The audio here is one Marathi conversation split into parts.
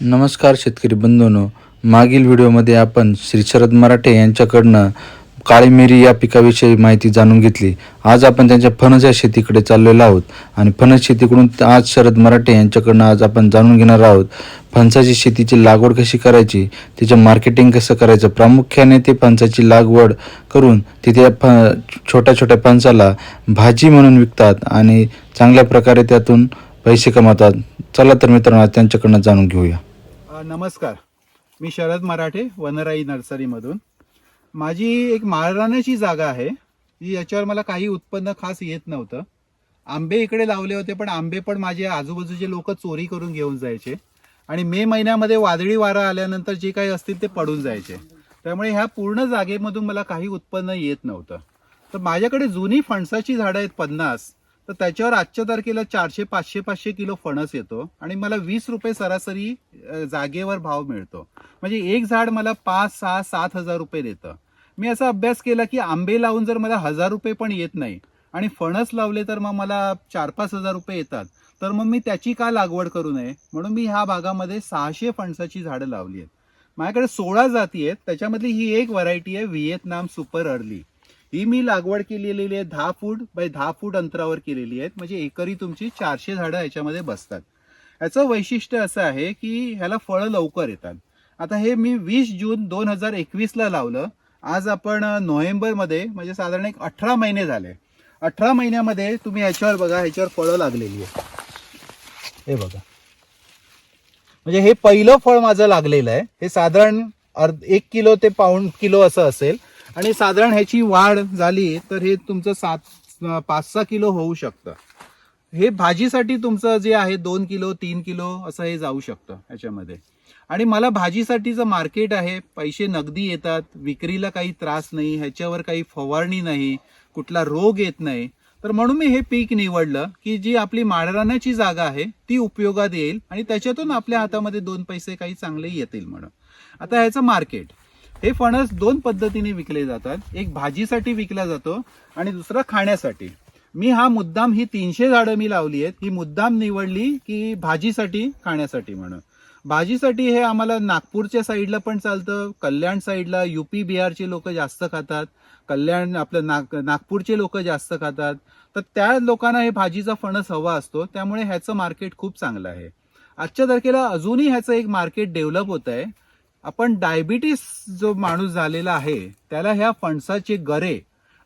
नमस्कार शेतकरी बंधूंनो. मागील व्हिडिओमध्ये आपण श्री शरद मराठे यांच्याकडनं काळी मिरी या पिकाविषयी माहिती जाणून घेतली. आज आपण त्यांच्या फणस या शेतीकडे चाललेलो आहोत आणि फणस शेतीकडून आज शरद मराठे यांच्याकडनं आज आपण जाणून घेणार आहोत. फणसाची शेतीची लागवड कशी करायची त्याचं मार्केटिंग कसं करायचं प्रामुख्याने ते फणसाची लागवड करून तिथे फ छोट्या छोट्या फणसाला भाजी म्हणून विकतात आणि चांगल्या प्रकारे त्यातून पैसे कमावतात. चला तर मित्रांनो आज त्यांच्याकडनं जाणून घेऊया. नमस्कार. मी शरद मराठे वनराई नर्सरीमधून. माझी एक माळरानाची जागा आहे. जी याच्यावर मला काही उत्पन्न खास येत नव्हतं. आंबे इकडे लावले होते पण आंबे पण माझे आजूबाजूचे लोक चोरी करून घेऊन जायचे. आणि मे महिन्यामध्ये वादळी वारा आल्यानंतर जे काही असतील ते पडून जायचे. त्यामुळे ह्या पूर्ण जागेमधून मला काही उत्पन्न येत नव्हतं. तर माझ्याकडे जुनी फणसाची झाडं आहेत पन्नास. तर त्याच्यावर आजच्या तारखेला चारशे पाचशे पाचशे किलो फणस येतो आणि मला वीस रुपये सरासरी जागेवर भाव मिळतो. म्हणजे एक झाड मला पाच सहा सात हजार रुपये देतं. मी असा अभ्यास केला की आंबे लावून जर मला हजार रुपये पण येत नाही आणि फणस लावले तर मग मला चार पाच हजार रुपये येतात तर मग मी त्याची का लागवड करू नये? म्हणून मी ह्या भागामध्ये सहाशे फणसाची झाडं लावली आहेत. माझ्याकडे सोळा जाती आहेत त्याच्यामधली ही एक व्हरायटी आहे व्हिएतनाम सुपर अर्ली. ही मी लागवड केलेली आहे दहा फूट बाय दहा फूट अंतरावर केलेली आहेत. म्हणजे एकरी तुमची चारशे झाडं याच्यामध्ये बसतात. याचं वैशिष्ट्य असं आहे की ह्याला फळं लवकर येतात. आता हे मी वीस जून दोन हजार एकवीसला लावलं. आज आपण नोव्हेंबरमध्ये म्हणजे साधारण एक अठरा महिने झाले. अठरा महिन्यामध्ये तुम्ही ह्याच्यावर बघा ह्याच्यावर फळं लागलेली आहे हे बघा. म्हणजे हे पहिलं फळ माझं लागलेलं आहे. हे साधारण अर्ध एक किलो ते पाऊण किलो असं असेल. आणि साधारण ह्याची वाढ झाली तर हे तुमचं सात पाच सहा किलो होऊ शकतं. हे भाजीसाठी तुमचं जे आहे दोन किलो तीन किलो असं हे जाऊ शकतं ह्याच्यामध्ये. आणि मला भाजीसाठीचं मार्केट आहे पैसे नगदी येतात विक्रीला काही त्रास नाही ह्याच्यावर काही फवारणी नाही कुठला रोग येत नाही. तर म्हणून मी हे पीक निवडलं की जी आपली माळराण्याची जागा आहे ती उपयोगात येईल आणि त्याच्यातून आपल्या हातामध्ये दोन पैसे काही चांगले येतील म्हणून. आता ह्याचं मार्केट. हे फणस दोन पद्धतीने विकले जातात. एक भाजीसाठी विकला जातो आणि दुसरा खाण्यासाठी. मी हा मुद्दाम ही तीनशे झाडं मी लावली आहेत. ही मुद्दाम निवडली की भाजीसाठी खाण्यासाठी म्हणून. भाजीसाठी हे आम्हाला नागपूरच्या साईडला पण चालतं कल्याण साईडला युपी बिहारचे लोक जास्त खातात कल्याण आपलं नाग नागपूरचे लोक जास्त खातात. तर त्या लोकांना हे भाजीचा फणस हवा असतो त्यामुळे ह्याचं मार्केट खूप चांगलं आहे. आजच्या तारखेला अजूनही ह्याचं एक मार्केट डेव्हलप होत आहे आपण डायबिटीस जो माणूस झालेला आहे त्याला ह्या फणसाचे गरे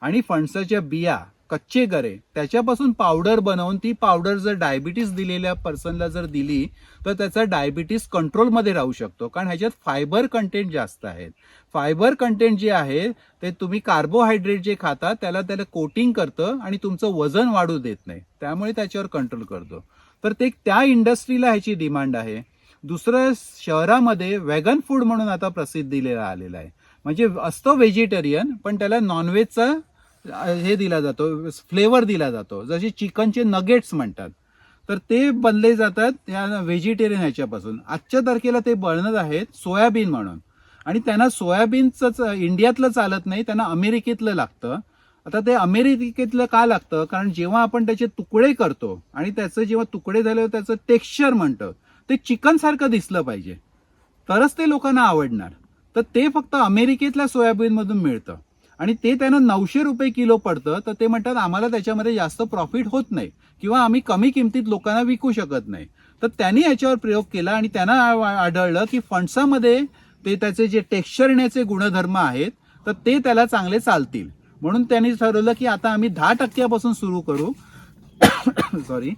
आणि फणसाच्या बिया कच्चे गरे त्याच्यापासून पावडर बनवून ती पावडर जर डायबिटीस दिलेल्या पर्सनला जर दिली तर त्याचा डायबिटीस कंट्रोलमध्ये राहू शकतो. कारण ह्याच्यात फायबर कंटेंट जास्त आहेत. फायबर कंटेंट जे आहे ते तुम्ही कार्बोहायड्रेट जे खाता त्याला त्याला कोटिंग करतं आणि तुमचं वजन वाढू देत नाही. त्यामुळे त्याच्यावर कंट्रोल करतो. तर ते त्या इंडस्ट्रीला ह्याची डिमांड आहे. दुसरं शहरामध्ये वेगन फूड म्हणून आता प्रसिद्ध दिलेला आलेला आहे. म्हणजे असतो व्हेजिटेरियन पण त्याला नॉनव्हेजचा हे दिला जातो फ्लेवर दिला जातो. जसे चिकनचे नगेट्स म्हणतात. तर ते बनले जातात त्या व्हेजिटेरियन ह्याच्यापासून. आजच्या तारखेला ते बनत आहेत सोयाबीन म्हणून. आणि त्यांना सोयाबीनचं इंडियातलं चालत नाही त्यांना अमेरिकेतलं लागतं. आता ते अमेरिकेतलं का लागतं? कारण जेव्हा आपण त्याचे तुकडे करतो आणि त्याचं जेव्हा तुकडे झाले त्याचं टेक्स्चर म्हणतं ते चिकन सारखं दिसलं पाहिजे. तरच ते लोकांना आवडणार. तर ते फक्त अमेरिकेतल्या सोयाबीनमधून मिळतं. आणि ते त्यानं नऊशे रुपये किलो पडतं तर ते म्हणतात आम्हाला त्याच्यामध्ये जास्त प्रॉफिट होत नाही. किंवा आम्ही कमी किमतीत लोकांना विकू शकत नाही. तर त्यांनी याच्यावर प्रयोग केला आणि त्यांना आढळलं की फणसामध्ये ते त्याचे जे टेक्स्चरण्याचे गुणधर्म आहेत तर ते त्याला चांगले चालतील. म्हणून त्यांनी ठरवलं की आता आम्ही दहा टक्क्यापासून सुरू करू. सॉरी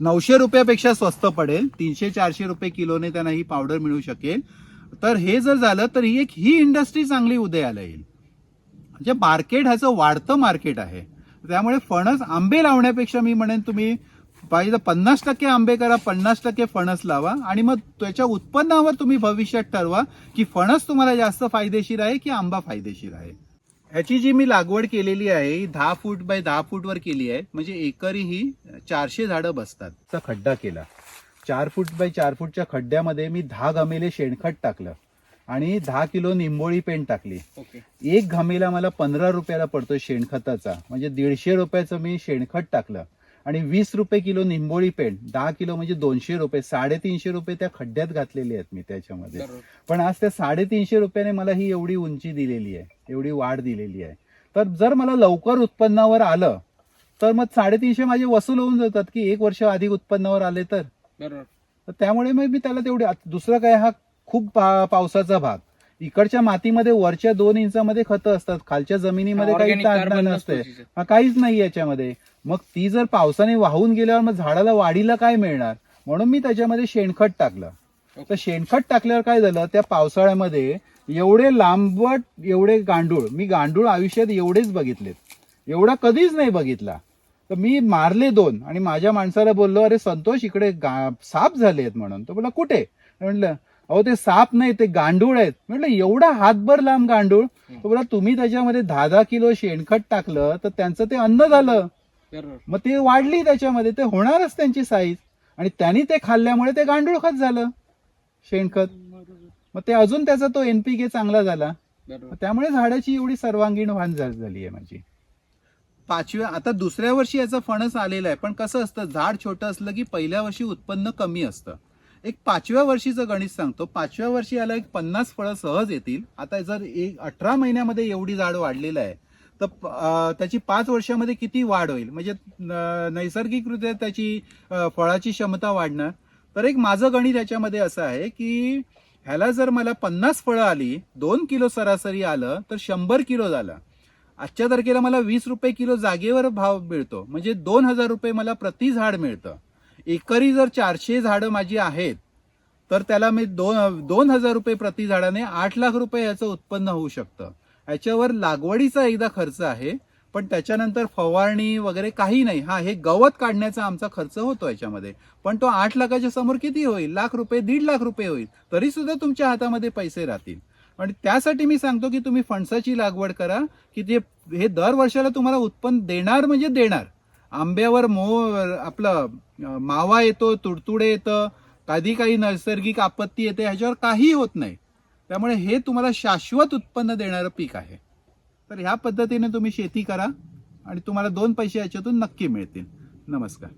नऊशे रुपयापेक्षा स्वस्त पडेल. तीनशे चारशे रुपये किलोने त्यांना ही पावडर मिळू शकेल. तर हे जर झालं तर ही एक ही इंडस्ट्री चांगली उदयाला येईल. म्हणजे मार्केट ह्याचं वाढतं मार्केट आहे. त्यामुळे फणस आंबे लावण्यापेक्षा मी म्हणेन तुम्ही पाहिजे तर पन्नास टक्के आंबे करा पन्नास टक्के फणस लावा आणि मग त्याच्या उत्पन्नावर तुम्ही भविष्यात ठरवा की फणस तुम्हाला जास्त फायदेशीर आहे की आंबा फायदेशीर आहे. ह्याची जी मी लागवड केलेली आहे ही दहा फूट बाय दहा फूटवर केली आहे. म्हणजे एकरी ही चारशे झाडं बसतात. चा खड्डा केला. चार फूट बाय चार फूटच्या खड्ड्यामध्ये मी दहा गमेले शेणखत टाकलं. आणि दहा किलो निंबोळी पेंट टाकली. एक घमेला मला पंधरा रुपयाला पडतो शेणखताचा. म्हणजे दीडशे रुपयाचं मी शेणखत टाकलं. आणि वीस रुपये किलो निंबोळी पेंट दहा किलो म्हणजे दोनशे रुपये साडेतीनशे रुपये त्या खड्ड्यात घातलेले आहेत मी त्याच्यामध्ये. पण आज त्या साडेतीनशे रुपयाने मला ही एवढी उंची दिलेली आहे एवढी वाढ दिलेली आहे. तर जर मला लवकर उत्पन्नावर आलं तर मग साडेतीनशे माझे वसूल होऊन जातात की एक वर्ष अधिक उत्पन्नावर आले तर. त्यामुळे मग मी त्याला तेवढे दुसरं काय हा खूप पावसाचा भाग. इकडच्या मातीमध्ये वरच्या दोन इंचामध्ये खतं असतात. खालच्या जमिनीमध्ये काही carbon नसते काहीच नाही याच्यामध्ये. मग ती जर पावसाने वाहून गेल्यावर मग झाडाला वाढीला काय मिळणार? म्हणून मी त्याच्यामध्ये शेणखत टाकलं. तर शेणखत टाकल्यावर काय झालं? त्या पावसाळ्यामध्ये एवढे लांबट एवढे गांडूळ मी गांडूळ आयुष्यात एवढेच बघितलेत. एवढा कधीच नाही बघितला. तर मी मारले दोन आणि माझ्या माणसाला बोललो अरे संतोष इकडे गा- साप झाले आहेत म्हणून. तो बोला कुठे? म्हटलं अहो ते साप नाही ते गांडूळ आहेत. म्हटलं एवढा हातभर लांब गांडूळ. तो बोला तुम्ही त्याच्यामध्ये दहा दहा किलो शेणखत टाकलं तर त्यांचं ते अन्न झालं. बरोबर. मग ते वाढली त्याच्यामध्ये ते होणारच त्यांची साईज आणि त्यांनी ते खाल्ल्यामुळे ते गांडूळ खत झालं शेणखत. मग ते अजून त्याचा तो एनपीके चांगला झाला. त्यामुळे झाडाची एवढी सर्वांगीण वाण झाली आहे माझी. पाचव्या आता दुसऱ्या वर्षी याचं फणस आलेलं आहे पण कसं असतं झाड छोटं असलं की पहिल्या वर्षी उत्पन्न कमी असतं. एक पाचव्या वर्षीचं गणित सांगतो. पाचव्या वर्षी याला एक पन्नास फळं सहज येतील. आता जर एक अठरा महिन्यामध्ये एवढी झाड वाढलेलं आहे तर त्याची पाच वर्षामध्ये किती वाढ होईल? म्हणजे नैसर्गिकरित्या त्याची फळाची क्षमता वाढणार. तर एक माझं गणित याच्यामध्ये असं आहे की ह्याला जर मला पन्नास फळं आली दोन किलो सरासरी आलं तर शंभर किलो झालं. आजच्या तारखेला मला वीस रुपये किलो जागेवर भाव मिळतो. म्हणजे दोन हजार रुपये मला प्रति झाड मिळतं. एकरी जर चारशे झाडं माझी आहेत तर त्याला मी दोन दोन हजार रुपये प्रति झाडाने आठ लाख रुपये याचं उत्पन्न होऊ शकतं. याच्यावर लागवडीचा एकदा खर्च आहे पण त्याच्यानंतर फवारणी वगैरे काही नाही. हा हे गवत काढण्याचा आमचा खर्च होतो याच्यामध्ये. पण तो आठ लाखाच्या समोर किती होईल? लाख रुपये दीड लाख रुपये होईल. तरी सुद्धा तुमच्या हातामध्ये पैसे राहतील. आणि त्यासाठी मी सांगतो की तुम्ही फणसाची लागवड करा की ते हे दर वर्षाला तुम्हाला उत्पन्न देणार म्हणजे देणार. आंब्यावर मो आपलं मावा येतो तुडतुडे येतं कधी काही नैसर्गिक आपत्ती येते ह्याच्यावर काही होत नाही. त्यामुळे हे तुम्हाला शाश्वत उत्पन्न देणारं पीक आहे. तर ह्या पद्धतीने तुम्ही शेती करा आणि तुम्हाला दोन पैसे याच्यातून नक्की मिळतील. नमस्कार.